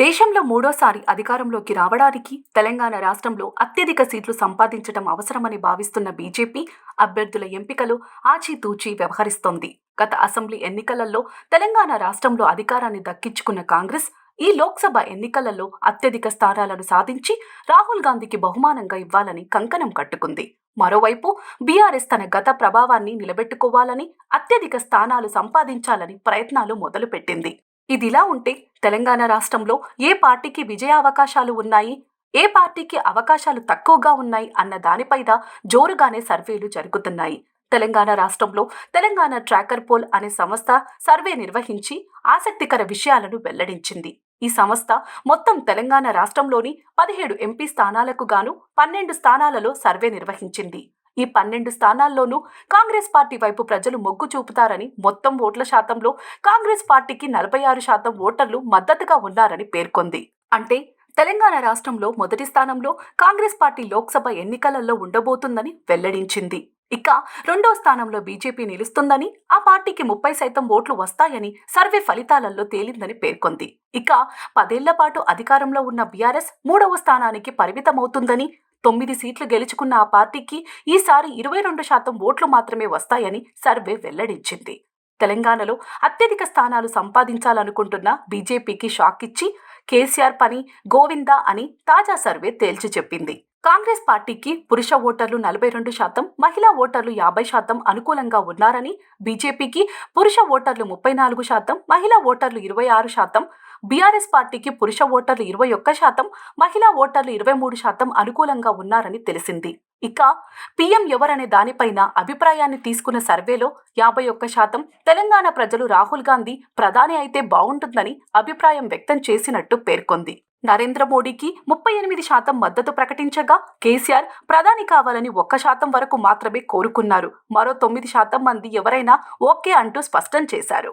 దేశంలో మూడోసారి అధికారంలోకి రావడానికి తెలంగాణ రాష్ట్రంలో అత్యధిక సీట్లు సంపాదించడం అవసరమని భావిస్తున్న బీజేపీ అభ్యర్థుల ఎంపికలు ఆచితూచి వ్యవహరిస్తోంది. గత అసెంబ్లీ ఎన్నికలలో తెలంగాణ రాష్ట్రంలో అధికారాన్ని దక్కించుకున్న కాంగ్రెస్ ఈ లోక్సభ ఎన్నికలలో అత్యధిక స్థానాలను సాధించి రాహుల్ గాంధీకి బహుమానంగా ఇవ్వాలని కంకణం కట్టుకుంది. మరోవైపు బీఆర్ఎస్ తన గత ప్రభావాన్ని నిలబెట్టుకోవాలని అత్యధిక స్థానాలు సంపాదించాలని ప్రయత్నాలు మొదలుపెట్టింది. ఇదిలా ఉంటే తెలంగాణ రాష్ట్రంలో ఏ పార్టీకి విజయావకాశాలు ఉన్నాయి? ఏ పార్టీకి అవకాశాలు తక్కువగా ఉన్నాయి? అన్న దానిపైన జోరుగానే సర్వేలు జరుగుతున్నాయి. తెలంగాణ రాష్ట్రంలో తెలంగాణ ట్రాకర్ పోల్ అనే సంస్థ సర్వే నిర్వహించి ఆసక్తికర విషయాలను వెల్లడించింది. ఈ సంస్థ మొత్తం తెలంగాణ రాష్ట్రంలోని పదిహేడు ఎంపీ స్థానాలకు గాను పన్నెండు స్థానాలలో సర్వే నిర్వహించింది. ఈ పన్నెండు స్థానాల్లోనూ కాంగ్రెస్ పార్టీ వైపు ప్రజలు మొగ్గు చూపుతారని మొత్తం ఓట్ల శాతంలో కాంగ్రెస్ పార్టీకి నలభై ఆరు శాతం ఓటర్లు మద్దతుగా ఉన్నారని పేర్కొంది. అంటే తెలంగాణ రాష్ట్రంలో మొదటి స్థానంలో కాంగ్రెస్ పార్టీ లోక్సభ ఎన్నికలలో ఉండబోతుందని వెల్లడించింది. ఇక రెండో స్థానంలో బీజేపీ నిలుస్తుందని ఆ పార్టీకి ముప్పై శాతం ఓట్లు వస్తాయని సర్వే ఫలితాలలో తేలిందని పేర్కొంది. ఇక పదేళ్ళ పాటు అధికారంలో ఉన్న బీఆర్ఎస్ మూడవ స్థానానికి పరిమితమవుతుందని తొమ్మిది సీట్లు గెలుచుకున్న ఆ పార్టీకి ఈసారి ఇరవై రెండు శాతం ఓట్లు మాత్రమే వస్తాయని సర్వే వెల్లడించింది. తెలంగాణలో అత్యధిక స్థానాలు సంపాదించాలనుకుంటున్న బీజేపీకి షాక్ ఇచ్చి కేసీఆర్ పని గోవిందా అని తాజా సర్వే తేల్చి చెప్పింది. కాంగ్రెస్ పార్టీకి పురుష ఓటర్లు నలభై రెండు శాతం మహిళా ఓటర్లు యాభై శాతం అనుకూలంగా ఉన్నారని బీజేపీకి పురుష ఓటర్లు ముప్పై నాలుగు శాతం మహిళా ఓటర్లు ఇరవై ఆరు శాతం బీఆర్ఎస్ పార్టీకి పురుష ఓటర్లు ఇరవై ఒక్క శాతం మహిళా ఓటర్లు ఇరవై మూడు శాతం అనుకూలంగా ఉన్నారని తెలిసింది. ఇక పీఎం ఎవరనే దానిపైన అభిప్రాయాన్ని తీసుకున్న సర్వేలో యాభై ఒక్క శాతం తెలంగాణ ప్రజలు రాహుల్ గాంధీ ప్రధాని అయితే బాగుంటుందని అభిప్రాయం వ్యక్తం చేసినట్టు పేర్కొంది. నరేంద్ర మోడీకి ముప్పై ఎనిమిది శాతం మద్దతు ప్రకటించగా కేసీఆర్ ప్రధాని కావాలని ఒక్క శాతం వరకు మాత్రమే కోరుకున్నారు. మరో తొమ్మిది శాతం మంది ఎవరైనా ఓకే అంటూ స్పష్టం చేశారు.